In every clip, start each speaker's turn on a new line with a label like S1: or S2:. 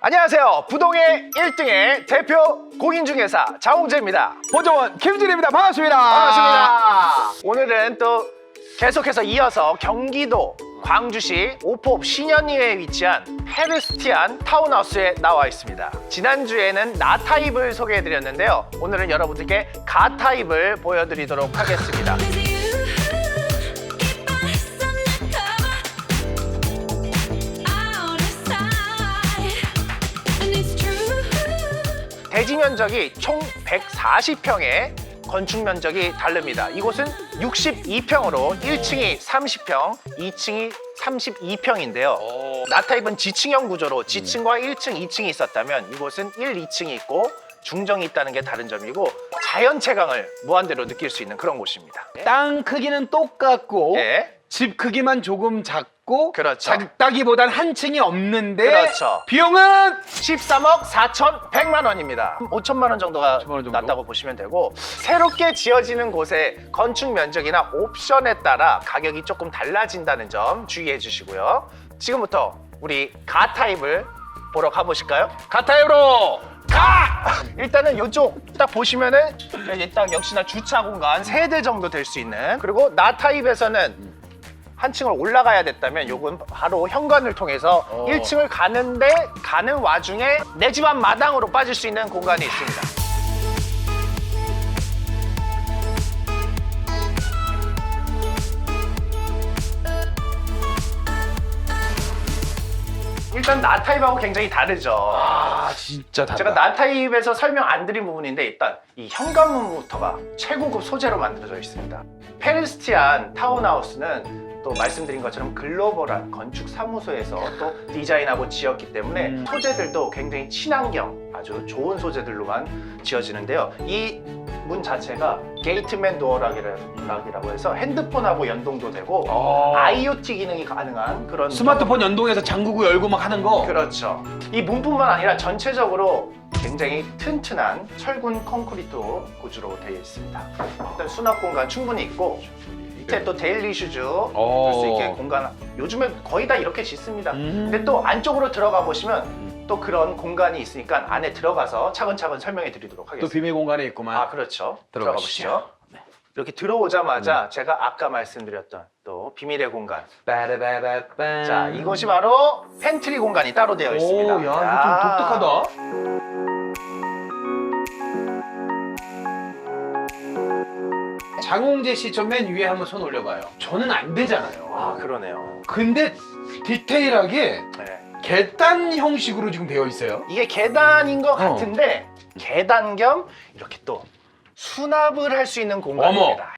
S1: 안녕하세요. 부동의 1등의 대표 공인중개사 장홍재입니다.
S2: 보조원 김진입니다. 반갑습니다.
S1: 반갑습니다. 오늘은 또 계속해서 이어서 경기도 광주시 오포 신현리에 위치한 페르스티안 타운하우스에 나와 있습니다. 지난주에는 나 타입을 소개해드렸는데요. 오늘은 여러분들께 가 타입을 보여드리도록 하겠습니다. 대지 면적이 총 140평에 건축 면적이 다릅니다. 이곳은 62평으로 1층이 30평, 2층이 32평인데요. 나타입은 지층형 구조로 지층과 1층, 2층이 있었다면 이곳은 1, 2층이 있고 중정이 있다는 게 다른 점이고 자연 채광을 무한대로 느낄 수 있는 그런 곳입니다.
S2: 땅 크기는 똑같고
S1: 예.
S2: 집 크기만 조금 작고
S1: 그렇죠.
S2: 작다기보단 한 층이 없는데
S1: 그렇죠.
S2: 비용은
S1: 13억 4,100만 원입니다. 5천만 원 정도가
S2: 5천만 원 정도?
S1: 났다고 보시면 되고 새롭게 지어지는 곳의 건축 면적이나 옵션에 따라 가격이 조금 달라진다는 점 주의해 주시고요. 지금부터 우리 가 타입을 보러 가보실까요?
S2: 가타이로
S1: 가! 일단은 이쪽 딱 보시면은 여기 딱 역시나 주차 공간 세 대 정도 될 수 있는 그리고 나 타입에서는 한 층을 올라가야 됐다면 요건 바로 현관을 통해서
S2: 어.
S1: 1층을 가는데 가는 와중에 내 집 앞 마당으로 빠질 수 있는 공간이 있습니다. 일단 나 타입하고 굉장히 다르죠.
S2: 아 진짜 다르다.
S1: 제가 나 타입에서 설명 안 드린 부분인데 일단 이 현관문부터가 최고급 소재로 만들어져 있습니다. 페르스티안 타운하우스는 또 말씀드린 것처럼 글로벌한 건축 사무소에서 또 디자인하고 지었기 때문에
S2: 음.
S1: 소재들도 굉장히 친환경 아주 좋은 소재들로만 지어지는데요. 이 문 자체가 게이트맨 도어락이라고 해서 핸드폰하고 연동도 되고
S2: 어.
S1: IoT 기능이 가능한 그런
S2: 스마트폰 연동해서 잠그고 열고 막 하는 거.
S1: 그렇죠. 이 문뿐만 아니라 전체적으로 굉장히 튼튼한 철근 콘크리트 구조로 되어 있습니다. 일단 수납 공간 충분히 있고 밑에 또 데일리 슈즈
S2: 어.
S1: 둘수 있게 공간 요즘에 거의 다 이렇게 짓습니다.
S2: 음.
S1: 근데 또 안쪽으로 들어가 보시면 또 그런 공간이 있으니까 안에 들어가서 차근차근 설명해 드리도록
S2: 또
S1: 하겠습니다.
S2: 비밀 공간에 있구만.
S1: 아 그렇죠. 들어가
S2: 들어가시죠.
S1: 보시죠. 네. 이렇게 들어오자마자 제가 아까 말씀드렸던 또 비밀의 공간
S2: 빠라바라빰.
S1: 자, 이것이 바로 팬트리 공간이 따로 되어 있습니다.
S2: 오, 야, 이거 좀 독특하다. 장홍재 씨 저 맨 위에 한번 손 올려봐요. 저는 안 되잖아요.
S1: 아, 그러네요.
S2: 근데 디테일하게
S1: 네.
S2: 계단 형식으로 지금 되어 있어요.
S1: 이게 계단인 것
S2: 어.
S1: 같은데 계단 겸 이렇게 또 수납을 할 수 있는 공간입니다.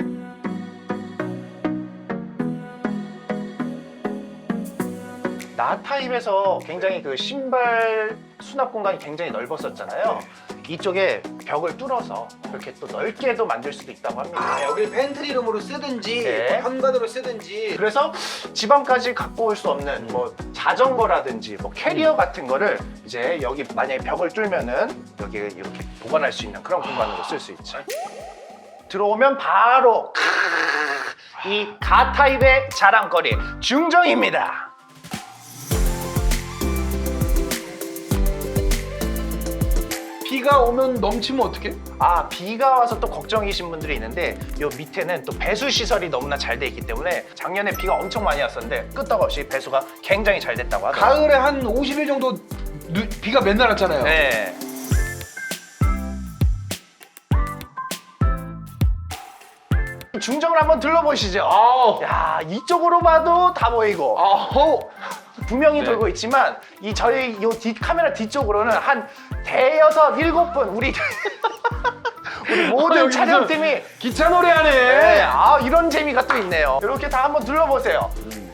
S1: 나 타입에서 굉장히 그 신발 수납 공간이 굉장히 넓었었잖아요. 이쪽에 벽을 뚫어서 이렇게 또 넓게도 만들 수도 있다고 합니다.
S2: 아, 여기 팬트리룸으로 쓰든지
S1: 네.
S2: 현관으로 쓰든지
S1: 그래서 지방까지 갖고 올 수 없는 뭐 자전거라든지 뭐 캐리어 같은 거를 이제 여기 만약에 벽을 뚫면은 여기 이렇게 보관할 수 있는 그런 공간으로 쓸 수 있죠. 들어오면 바로 이 가타입의 자랑거리 중정입니다.
S2: 비가 오면 넘치면 어떡해?
S1: 아 비가 와서 또 걱정이신 분들이 있는데 요 밑에는 또 배수 시설이 너무나 잘 돼 있기 때문에 작년에 비가 엄청 많이 왔었는데 끄떡없이 배수가 굉장히 잘 됐다고 하더라고요.
S2: 가을에 한 50일 정도 누- 비가 맨날 왔잖아요.
S1: 네. 중정을 한번 둘러보시죠.
S2: 아우.
S1: 야 이쪽으로 봐도 다 보이고
S2: 아우.
S1: 두 명이
S2: 네.
S1: 돌고 있지만 이 저희 요뒤 카메라 뒤쪽으로는 한 대여섯 일곱 분 우리 우리
S2: 아,
S1: 모든
S2: 여기
S1: 촬영팀이
S2: 기차 노래하네.
S1: 네, 아 이런 재미가 또 있네요. 이렇게 다 한번 둘러보세요.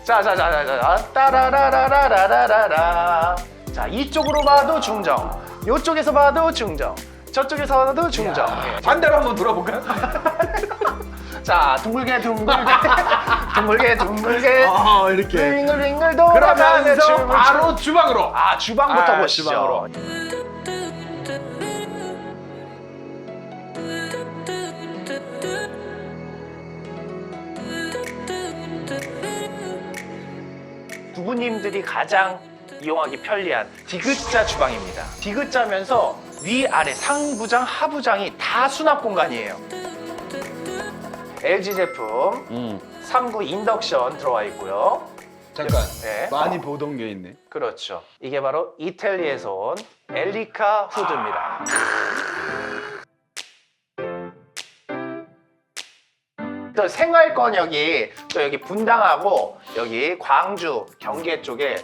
S1: 자자자자자 따라라라라라라라. 자 이쪽으로 봐도 중정, 이쪽에서 봐도 중정, 저쪽에서 봐도 중정. 예.
S2: 반대로 한번 돌아볼까요?
S1: 자 둥글게 둥글게 둥글게 둥글게
S2: 아 이렇게.
S1: 빙글빙글 돌아가는
S2: 그러면서
S1: 춤을
S2: 바로 주방으로.
S1: 아 주방부터
S2: 아,
S1: 보시죠.
S2: 주방으로.
S1: 두 주부님들이 가장 이용하기 편리한 디귿자 주방입니다. 디귿자면서 위, 아래, 상부장, 하부장이 다 수납 공간이에요. LG 제품
S2: 음.
S1: 3구 인덕션 들어와 있고요.
S2: 잠깐.
S1: 네.
S2: 많이 보던 게 있네.
S1: 그렇죠. 이게 바로 이탈리에서 온 엘리카 후드입니다. 또 생활 권역이 또 여기 분당하고 여기 광주, 경계 쪽에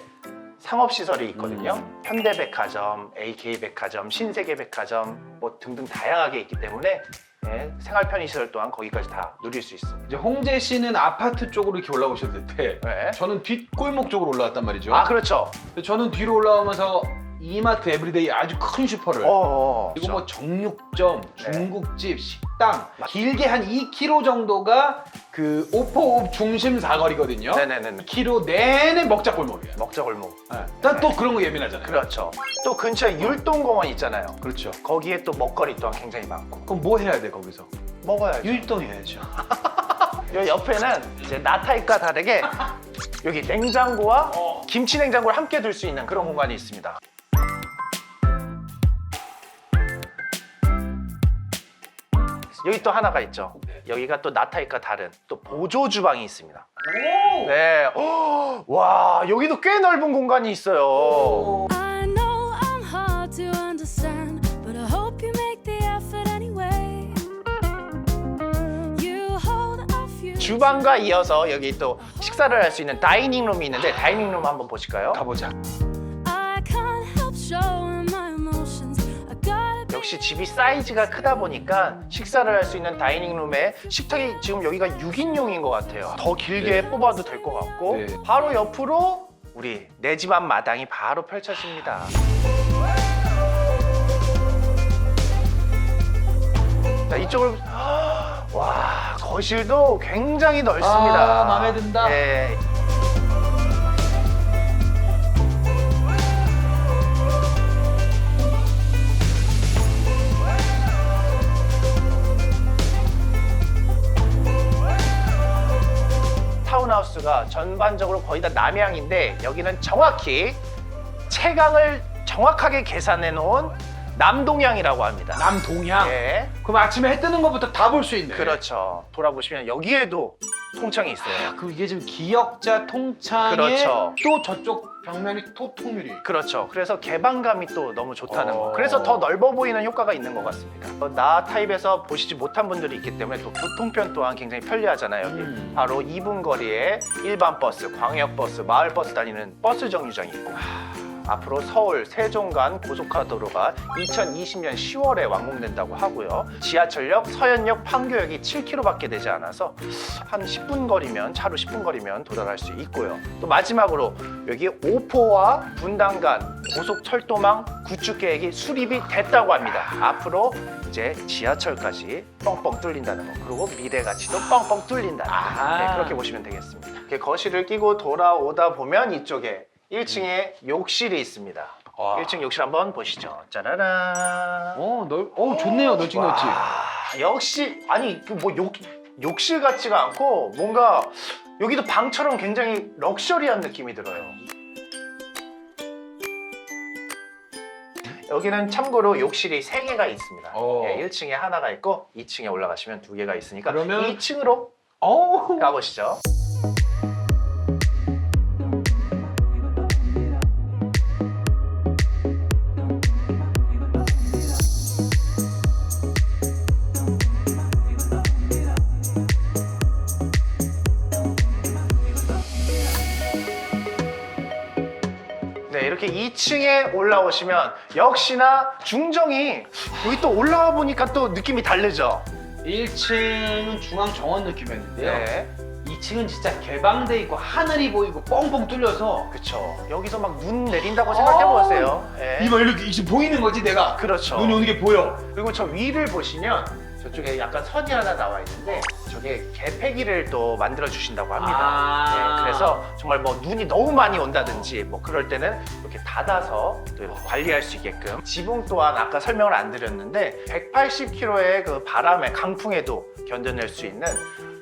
S1: 상업시설이 있거든요. 현대백화점, AK백화점, 신세계백화점 뭐 등등 다양하게 있기 때문에 예, 생활 편의시설 또한 거기까지 다 누릴 수 있습니다.
S2: 이제 홍재 씨는 아파트 쪽으로 이렇게 올라오셨는데
S1: 네.
S2: 저는 뒷골목 쪽으로 올라왔단 말이죠.
S1: 아 그렇죠.
S2: 근데 저는 뒤로 올라오면서 이마트 에브리데이 아주 큰 슈퍼를
S1: 어, 어,
S2: 그리고 뭐 정육점,
S1: 네.
S2: 중국집, 식당 길게 한 2km 정도가 그 오포읍 중심 사거리거든요.
S1: 네네네.
S2: 2km 내내 먹자 골목이에요.
S1: 먹자 골목.
S2: 난또 그런 거 예민하잖아요.
S1: 그렇죠. 또 근처에 율동공원 있잖아요.
S2: 그렇죠.
S1: 거기에 또 먹거리 또한 굉장히 많고
S2: 그럼 뭐 해야 돼 거기서?
S1: 먹어야죠.
S2: 율동해야죠.
S1: 요 옆에는 이제 나타입과 다르게 여기 냉장고와 김치 냉장고를 함께 둘 수 있는 그런 공간이 있습니다. 여기 또 하나가 있죠. 여기가 또 나타입과 다른 또 보조 주방이 있습니다.
S2: 오!
S1: 네. 헉, 와 여기도 꽤 넓은 공간이 있어요.
S3: I know I'm hard to understand, but I hope you make the effort anyway. You hold a few.
S1: 주방과 이어서 여기 또 식사를 할 수 있는 다이닝 룸이 있는데 다이닝 룸 한번 보실까요?
S2: 가보자.
S1: 역시 집이 사이즈가 크다 보니까 식사를 할 수 있는 다이닝 룸에 식탁이 지금 여기가 6인용인 것 같아요. 더 길게 뽑아도 될 것 같고
S2: 네.
S1: 바로 옆으로 우리 내 집 앞 마당이 바로 펼쳐집니다. 자 이쪽을 와 거실도 굉장히 넓습니다.
S2: 아, 마음에 든다.
S1: 네. 타운하우스가 전반적으로 거의 다 남향인데 여기는 정확히 채광을 정확하게 계산해 놓은 남동향이라고 합니다.
S2: 남동향.
S1: 예.
S2: 그럼 아침에 해 뜨는 것부터 다 볼 수 있네.
S1: 그렇죠. 돌아보시면 여기에도 통창이 있어요.
S2: 아, 그럼 이게 지금 기역자 통창에
S1: 그렇죠.
S2: 또 저쪽 벽면이 토통유리.
S1: 그렇죠. 그래서 개방감이 또 너무 좋다는
S2: 어.
S1: 거. 그래서 더 넓어 보이는 효과가 있는 것 같습니다. 어, 나 타입에서 보시지 못한 분들이 있기 때문에 또 교통편 또한 굉장히 편리하잖아요. 여기
S2: 음.
S1: 바로 2분 거리에 일반 버스, 광역 버스, 마을 버스 다니는 버스 정류장이 있고 앞으로 서울 세종 간 고속화도로가 2020년 10월에 완공된다고 하고요. 지하철역, 서현역, 판교역이 7km밖에 되지 않아서 한 10분 거리면 차로 10분 거리면 도달할 수 있고요. 또 마지막으로 여기 오포와 분당 간 고속철도망 구축 계획이 수립이 됐다고 합니다. 앞으로 이제 지하철까지 뻥뻥 뚫린다는 거 그리고 미래 가치도 뻥뻥 뚫린다.
S2: 아하.
S1: 네, 그렇게 보시면 되겠습니다. 이렇게 거실을 끼고 돌아오다 보면 이쪽에 1층에 욕실이 있습니다.
S2: 와.
S1: 1층 욕실 한번 보시죠. 짜라란.
S2: 어, 넓, 어, 좋네요. 널찍널찍.
S1: 와, 역시 아니 그 뭐 욕 욕실 같지가 않고 뭔가 여기도 방처럼 굉장히 럭셔리한 느낌이 들어요. 여기는 참고로 욕실이 세 개가 있습니다.
S2: 어.
S1: 예, 1층에 하나가 있고 2층에 올라가시면 두 개가 있으니까
S2: 그러면-
S1: 2층으로
S2: 어.
S1: 가보시죠. 2층에 올라오시면 역시나 중정이 여기 또 올라와 보니까 또 느낌이 다르죠.
S2: 1층은 중앙 정원 느낌이었는데요.
S1: 네.
S2: 2층은 진짜 개방돼 있고 하늘이 보이고 뻥뻥 뚫려서
S1: 그쵸. 여기서 막 눈 내린다고 생각해 보세요. 예.
S2: 이거 이렇게 이제 보이는 거지 내가.
S1: 그렇죠.
S2: 눈이 오는 게 보여.
S1: 그리고 저 위를 보시면 저쪽에 약간 선이 하나 나와 있는데 저게 개폐기를 또 만들어 주신다고 합니다.
S2: 아.
S1: 네, 그래서 정말 뭐 눈이 너무 많이 온다든지 뭐 그럴 때는 이렇게 닫아서 또 이렇게 관리할 수 있게끔 지붕 또한 아까 설명을 안 드렸는데 180km의 그 바람에 강풍에도 견뎌낼 수 있는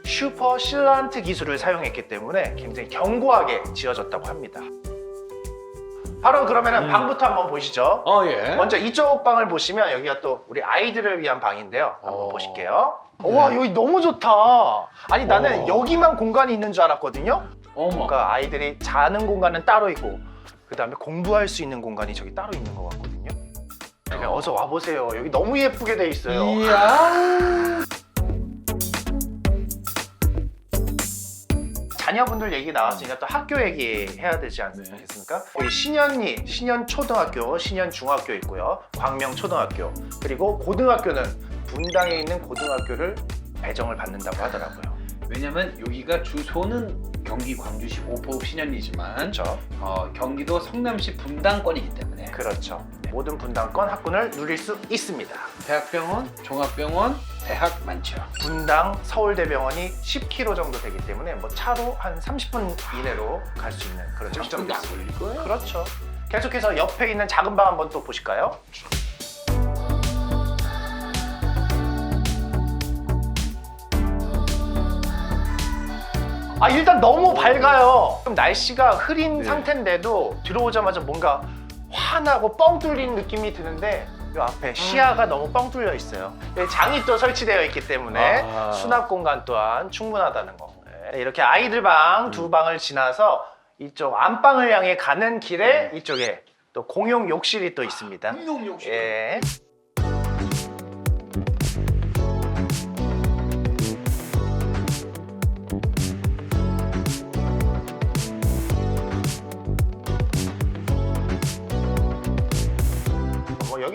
S1: 슈퍼 실란트 기술을 사용했기 때문에 굉장히 견고하게 지어졌다고 합니다. 바로 그러면은 방부터 한번 보시죠.
S2: 어 예.
S1: 먼저 이쪽 방을 보시면 여기가 또 우리 아이들을 위한 방인데요. 한번
S2: 어.
S1: 보실게요. 와 여기 너무 좋다. 아니 나는
S2: 어.
S1: 여기만 공간이 있는 줄 알았거든요.
S2: 어머.
S1: 그러니까 아이들이 자는 공간은 따로 있고 그 다음에 공부할 수 있는 공간이 저기 따로 있는 것 같거든요. 그러니까 어서 와 보세요. 여기 너무 예쁘게 돼 있어요.
S2: 이야.
S1: 자녀분들 얘기 나왔으니까 또 학교 얘기 해야 되지 않겠습니까? 여기 신현리, 신현초등학교, 신현중학교 있고요. 광명초등학교 그리고 고등학교는 분당에 있는 고등학교를 배정을 받는다고 하더라고요.
S2: 왜냐면 여기가 주소는 경기 광주시 오포읍 신현리지만
S1: 그렇죠.
S2: 어, 경기도 성남시 분당권이기 때문에
S1: 그렇죠. 모든 분당권 학군을 누릴 수 있습니다.
S2: 대학병원, 종합병원, 대학 많죠.
S1: 분당 서울대병원이 10km 정도 되기 때문에 뭐 차로 한 30분 이내로 갈 수 있는 그런 장점이
S2: 장점도 안
S1: 있습니다.
S2: 걸릴 거예요.
S1: 그렇죠. 계속해서 옆에 있는 작은 방 한번 또 보실까요? 아 일단 너무 밝아요. 좀 날씨가 흐린
S2: 네.
S1: 상태인데도 들어오자마자 뭔가 환하고 뻥 뚫린 느낌이 드는데 이 앞에 시야가 너무 뻥 뚫려 있어요. 여기 장이 또 설치되어 있기 때문에
S2: 아.
S1: 수납 공간 또한 충분하다는 거. 네, 이렇게 아이들 방 두 방을 지나서 이쪽 안방을 향해 가는 길에 이쪽에 또 공용 욕실이 또 있습니다.
S2: 공용 욕실.
S1: 예.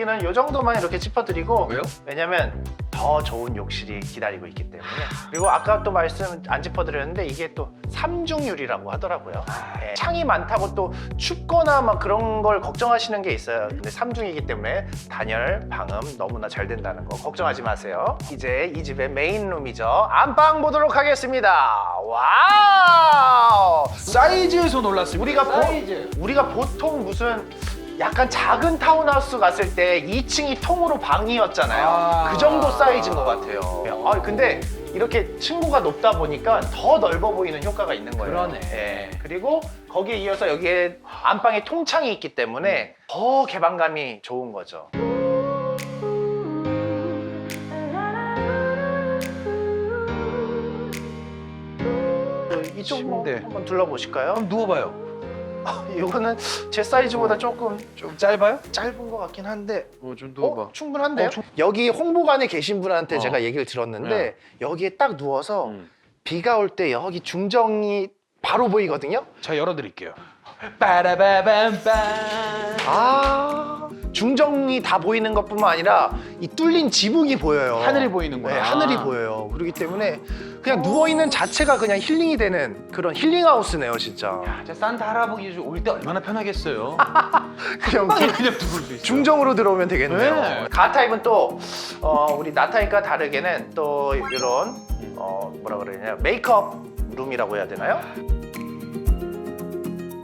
S1: 여기는 이 정도만 이렇게 짚어드리고
S2: 왜요?
S1: 왜냐면 더 좋은 욕실이 기다리고 있기 때문에. 그리고 아까 또 말씀 안 짚어드렸는데 이게 또 삼중유리라고 하더라고요. 예, 창이 많다고 또 춥거나 막 그런 걸 걱정하시는 게 있어요. 근데 삼중이기 때문에 단열, 방음 너무나 잘 된다는 거 걱정하지 마세요. 이제 이 집의 메인룸이죠. 안방 보도록 하겠습니다. 와우!
S2: 사이즈에서 놀랐습니다.
S1: 우리가 보,
S2: 사이즈.
S1: 우리가 보통 무슨 약간 작은 타운하우스 갔을 때 2층이 통으로 방이었잖아요.
S2: 아.
S1: 그 정도 사이즈인 것 같아요. 아 근데 이렇게 층고가 높다 보니까 더 넓어 보이는 효과가 있는 거예요.
S2: 그러네.
S1: 예. 그리고 거기에 이어서 여기에 안방에 통창이 있기 때문에 더 개방감이 좋은 거죠. 그 이쪽 뭐
S2: 침대.
S1: 한번 둘러보실까요?
S2: 그럼 누워봐요.
S1: 이거는 제 사이즈보다 조금
S2: 좀 짧아요?
S1: 짧은 것 같긴 한데
S2: 어, 좀
S1: 어, 충분한데요?
S2: 어, 충-
S1: 여기 홍보관에 계신 분한테
S2: 어.
S1: 제가 얘기를 들었는데
S2: 네.
S1: 여기에 딱 누워서
S2: 음.
S1: 비가 올 때 여기 중정이 바로 보이거든요.
S2: 자 열어드릴게요. 빠라바밤빰.
S1: 아 중정이 다 보이는 것뿐만 아니라 이 뚫린 지붕이 보여요.
S2: 하늘이 보이는구나.
S1: 네, 하늘이 보여요. 그렇기 때문에 그냥 누워 있는 자체가 그냥 힐링이 되는 그런 힐링 하우스네요, 진짜.
S2: 야, 진짜 산타 할아버지 올 때 얼마나 편하겠어요.
S1: 그냥
S2: 그냥 누울 수 있어요.
S1: 중정으로 들어오면 되겠네요.
S2: 네.
S1: 가타입은 또 어, 우리 나타입과 다르게는 또 이런 어, 뭐라 그러냐 메이크업 룸이라고 해야 되나요?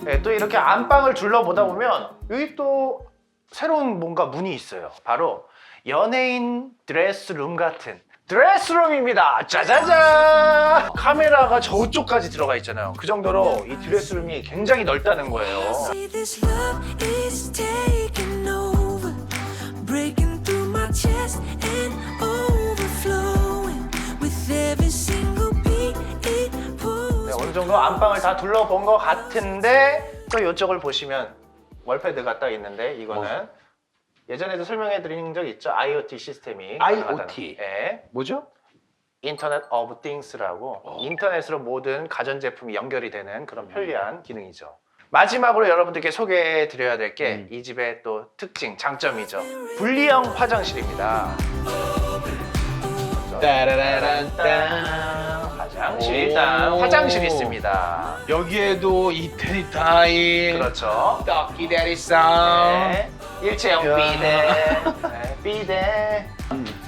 S1: 네, 또 이렇게 안방을 둘러보다 보면 여기 또 새로운 뭔가 문이 있어요. 바로 연예인 드레스룸 같은 드레스룸입니다. 짜자잔! 카메라가 저쪽까지 들어가 있잖아요. 그 정도로 이 드레스룸이 굉장히 넓다는 거예요.
S3: See this love is taking over, breaking through my chest and overflowing with every single beat. It pulls.
S1: 네, 어느 정도 안방을 다 둘러본 것 같은데 또 이쪽을 보시면 월패드가 딱 있는데 이거는 예전에도 설명해 드린 적 있죠 IoT 시스템이
S2: IoT.
S1: 가능하다는. 네.
S2: 뭐죠?
S1: 인터넷 오브 띵스라고 인터넷으로 모든 가전 제품이 연결이 되는 그런 편리한 기능이죠 마지막으로 여러분들께 소개해 드려야 될 게 이 집의 또 특징, 장점이죠 분리형 화장실입니다
S2: 따라라란 딴.
S1: 화장실
S2: 오.
S1: 일단 화장실 있습니다
S2: 여기에도 이태리 타임.
S1: 그렇죠
S2: 떡기 대리쌈.
S1: 네. 일체형
S2: 야.
S1: 비데, 네, 비데.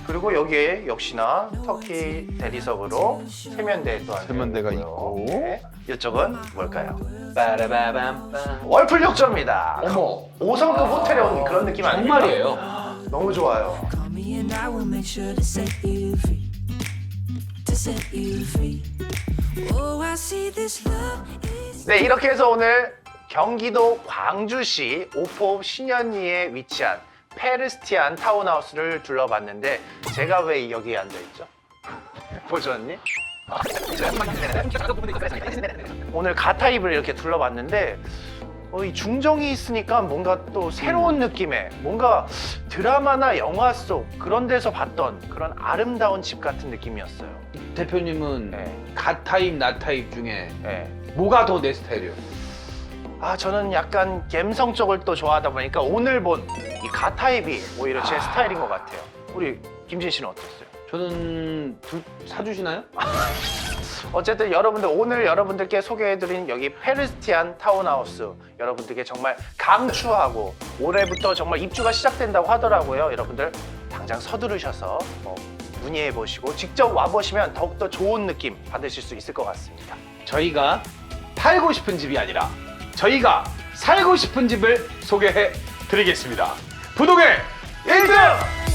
S1: 그리고 여기에 역시나 터키 대리석으로 세면대 또한
S2: 세면대가
S1: 있고요.
S2: 있고.
S1: 네. 이쪽은 뭘까요?
S2: 빠라바밤빰.
S1: 월풀 욕조입니다.
S2: 어머.
S1: 5성급 호텔에 온 그런 느낌 아닙니까?
S2: 정말이에요.
S1: 너무 좋아요.
S3: Call me and I will make sure to set you free. to set you free. Oh, I see this love is.
S1: 네, 이렇게 해서 오늘 경기도 광주시 오포 신현리에 위치한 페르스티안 타운하우스를 둘러봤는데 제가 왜 여기에 앉아 있죠? 보셨니? 오늘 가타입을 이렇게 둘러봤는데 어, 이 중정이 있으니까 뭔가 또 새로운 느낌의 뭔가 드라마나 영화 속 그런 데서 봤던 그런 아름다운 집 같은 느낌이었어요.
S2: 대표님은
S1: 네.
S2: 가 타입, 나 타입 중에
S1: 네.
S2: 뭐가 더 내 스타일이에요?
S1: 아 저는 약간 감성 쪽을 또 좋아하다 보니까 오늘 본 이 가타입이 오히려 제 스타일인 것 같아요. 우리 김진 씨는 어땠어요?
S2: 저는 둘 사주시나요?
S1: 어쨌든 여러분들 오늘 여러분들께 소개해드린 여기 페르스티안 타운하우스 여러분들께 정말 강추하고 올해부터 정말 입주가 시작된다고 하더라고요. 여러분들 당장 서두르셔서 뭐 문의해 보시고 직접 와 보시면 더욱더 좋은 느낌 받으실 수 있을 것 같습니다.
S2: 저희가 팔고 싶은 집이 아니라 저희가 살고 싶은 집을 소개해 드리겠습니다. 부동의 1등!